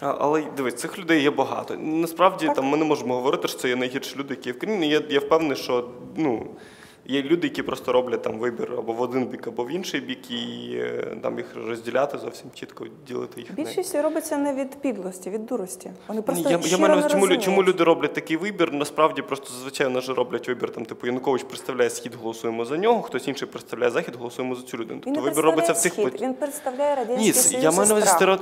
А, Але дивись, цих людей є багато. Насправді Так. там ми не можемо говорити, що це є найгірші люди, які є в країні. Я, я впевнений, що ну, є люди, які просто роблять там вибір або в один бік, або в інший бік, і е, там їх розділяти зовсім чітко, ділити їх. Більшість робиться не від підлості, від дурості. Вони просто я, я маю не чому, розуміють. чому люди роблять такий вибір? Насправді просто зазвичай ж роблять вибір. Там, типу, Янукович представляє схід, голосуємо за нього, хтось інший представляє захід, голосуємо за цю людину. Тобто вибір робиться в цих схід, він представляє радянський Ні, Союз я маю на увазі і страх.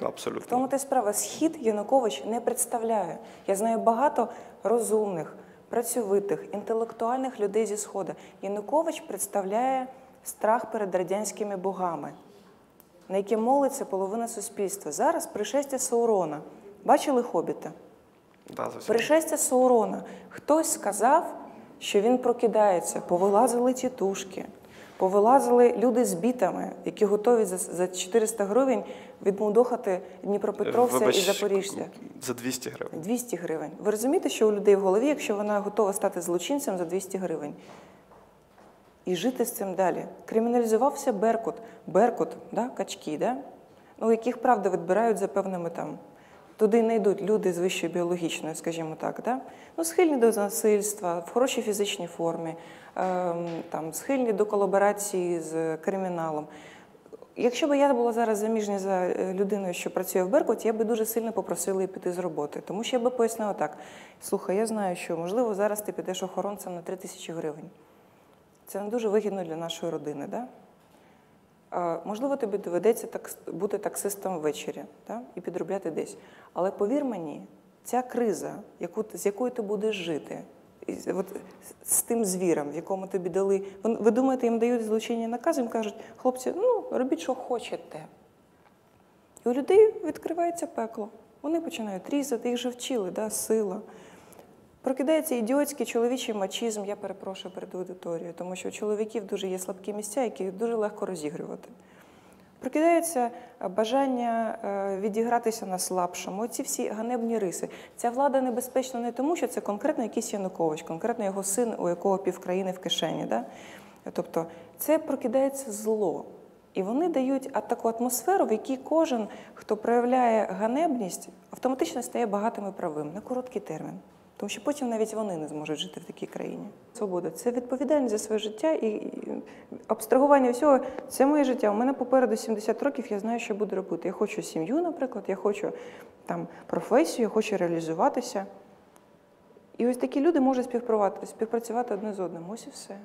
В абсолютно. тому ти справа. Схід Янукович не представляє. Я знаю багато розумних, працьовитих, інтелектуальних людей зі Сходу. Янукович представляє страх перед радянськими богами, на які молиться половина суспільства. Зараз пришестя Саурона. Бачили хобіта? Да. Пришестя Саурона. Хтось сказав, що він прокидається. Повилазили тітушки, повилазили люди з бітами, які готові за, за 400 гривень відмудохати Дніпропетровця Вибач, і Запоріжця. За 200 гривень. 200 гривень. Ви розумієте, що у людей в голові, якщо вона готова стати злочинцем за 200 гривень? І жити з цим далі. Криміналізувався Беркут. Беркут, да? качки, да? ну, яких правда відбирають за певними там. Туди не йдуть люди з вищою біологічною, скажімо так, да? ну, схильні до насильства, в хорошій фізичній формі, ем, там, схильні до колаборації з криміналом. Якщо б я була зараз заміжня за е, людиною, що працює в Беркуті, я би дуже сильно попросила її піти з роботи. Тому що я би пояснила так: слухай, я знаю, що можливо зараз ти підеш охоронцем на 3 тисячі гривень. Це не дуже вигідно для нашої родини. Да? Можливо, тобі доведеться так, бути таксистом ввечері да? і підробляти десь. Але повір мені, ця криза, яку, з якою ти будеш жити, і от, з- тим звіром, в якому тобі дали. Ви думаєте, їм дають злочинні накази, їм кажуть, хлопці, ну робіть, що хочете. І у людей відкривається пекло. Вони починають різати, їх же вчили, да, сила. Прокидається ідіотський чоловічий мачізм, я перепрошую перед аудиторією, тому що у чоловіків дуже є слабкі місця, які дуже легко розігрувати. Прокидається е, бажання е, відігратися на слабшому. Ці всі ганебні риси. Ця влада небезпечна не тому, що це конкретно якийсь Янукович, конкретно його син, у якого півкраїни в кишені. Да? Тобто це прокидається зло. І вони дають таку атмосферу, в якій кожен, хто проявляє ганебність, автоматично стає багатим і правим на короткий термін. Тому що потім навіть вони не зможуть жити в такій країні. Свобода це відповідальність за своє життя і абстрагування всього. Це моє життя. У мене попереду 70 років, я знаю, що буду робити. Я хочу сім'ю, наприклад, я хочу там професію, я хочу реалізуватися. І ось такі люди можуть співпрацювати одне з одним. Ось і все.